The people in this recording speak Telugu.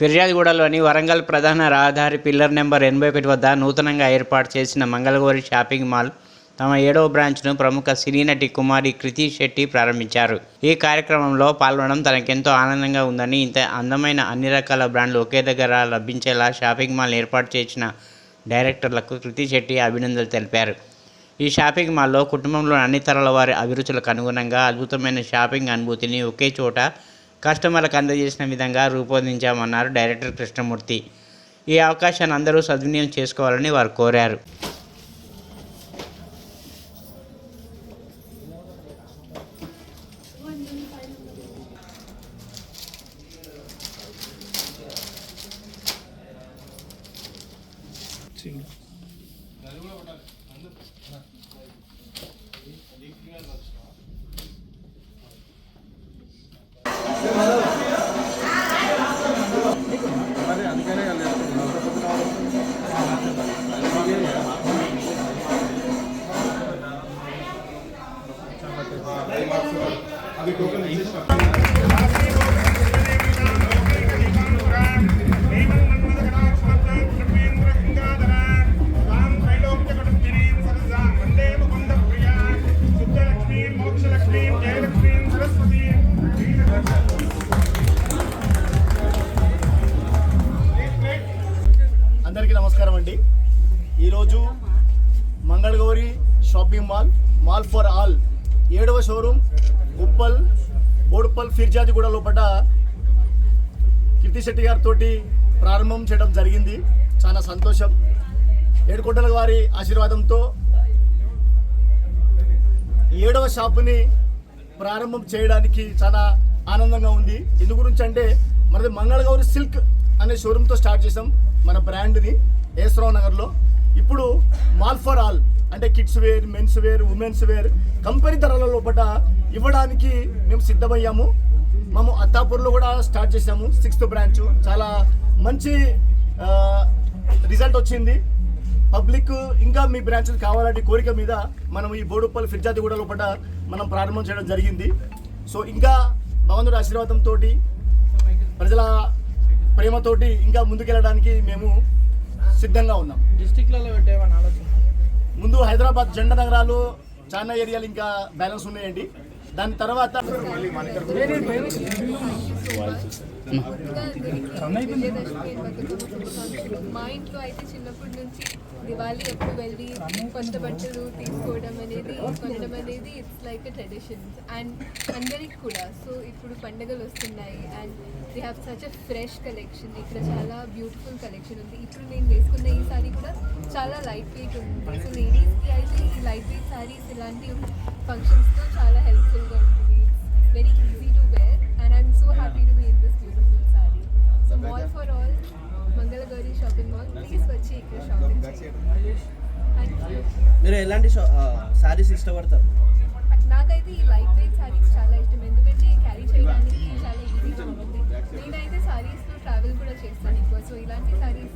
ఫిర్యాదుగూడలోని వరంగల్ ప్రధాన రహదారి పిల్లర్ నెంబర్ ఎనభై ఒకటి వద్ద నూతనంగా ఏర్పాటు చేసిన మంగళగౌరి షాపింగ్ మాల్ తమ ఏడవ బ్రాంచ్ను ప్రముఖ సినీ నటి కుమారి కృతి శెట్టి ప్రారంభించారు. ఈ కార్యక్రమంలో పాల్గొనడం తనకెంతో ఆనందంగా ఉందని ఇంత అందమైన అన్ని రకాల బ్రాండ్లు ఒకే దగ్గర లభించేలా షాపింగ్ మాల్ ఏర్పాటు చేసిన డైరెక్టర్లకు కృతి శెట్టి అభినందనలు తెలిపారు. ఈ షాపింగ్ మాల్లో కుటుంబంలోని అన్ని తరాల వారి అభిరుచులకు అనుగుణంగా అద్భుతమైన షాపింగ్ అనుభూతిని ఒకే చోట కస్టమర్లకు అందజేసిన విధంగా రూపొందించామన్నారు డైరెక్టర్ కృష్ణమూర్తి. ఈ అవకాశాన్ని అందరూ సద్వినియోగం చేసుకోవాలని వారు కోరారు. అందరికీ నమస్కారం అండి. ఈరోజు Mangalagowri shopping mall mall for all ఏడవ షోరూమ్ ఉప్పల్ బోడుప్పల్ ఫిర్జాదిగూడ లోపల కీర్తి శెట్టి గారితో ప్రారంభం చేయడం జరిగింది. చాలా సంతోషం. ఏడుకొండల వారి ఆశీర్వాదంతో ఏడవ షాపుని ప్రారంభం చేయడానికి చాలా ఆనందంగా ఉంది. ఎందు గురించి అంటే మనది మంగళగౌరి సిల్క్ అనే షోరూమ్తో స్టార్ట్ చేసాం మన బ్రాండ్ని ఏసరావు నగర్లో. ఇప్పుడు మాల్ ఫర్ ఆల్ అంటే kids wear men's wear women's wear company ధరల లోపల ఇవ్వడానికి మేము సిద్ధమయ్యాము. మేము అత్తాపూర్లో కూడా స్టార్ట్ చేసాము సిక్స్త్ బ్రాంచ్ చాలా మంచి రిజల్ట్ వచ్చింది. పబ్లిక్ ఇంకా మీ బ్రాంచ్లు కావాలంటే కోరిక మీద మనం ఈ బోడుప్పల్ ఫిర్జాదిగూడ లోపల మనం ప్రారంభం చేయడం జరిగింది. సో ఇంకా భగవంతుడి ఆశీర్వాదంతో ప్రజల ప్రేమతోటి ఇంకా ముందుకెళ్ళడానికి మేము సిద్ధంగా ఉన్నాం. డిస్టిక్లలో పెట్టేమని ఆలోచన ముందు హైదరాబాద్ జెండ నగరాలు చాలా ఏరియాలు ఇంకా బ్యాలెన్స్ ఉన్నాయండి. దాని తర్వాత మా ఇంట్లో అయితే చిన్నప్పటి నుంచి దివాళీ ఎప్పుడు వెళ్ళి కొత్త బట్టలు తీసుకోవడం అనేది కొనడం అనేది it's like a tradition and అందరికి కూడా సో ఇప్పుడు పండుగలు వస్తున్నాయి and they have such a fresh collection ఇక్కడ చాలా బ్యూటిఫుల్ కలెక్షన్ ఉంది ఇప్పుడు నేను వేసుకున్న ఈ సారీ కూడా చాలా లైట్ వెయిట్ ఉంది సో లేడీస్కి అయితే ఈ లైట్ వెయిట్ సారీస్ ఇలాంటి ఫంక్షన్స్తో చాలా హెల్ప్ఫుల్గా ఉంటుంది very easy to mall for all Mangalagowri shopping mall please వచ్చి ఇక్కడ షాపింగ్ చేయండి థ్యాంక్ యూ మీరు ఎలాంటి శారీస్ ఇష్టపడతారు? నాకైతే ఈ లైట్ వెయిట్ సారీస్ చాలా ఇష్టం. ఎందుకంటే క్యారీ చేయడానికి చాలా ఈజీగా ఉంటుంది. నేనైతే సారీస్లో ట్రావెల్ కూడా చేస్తాను ఎక్కువ. సో ఇలాంటి సారీస్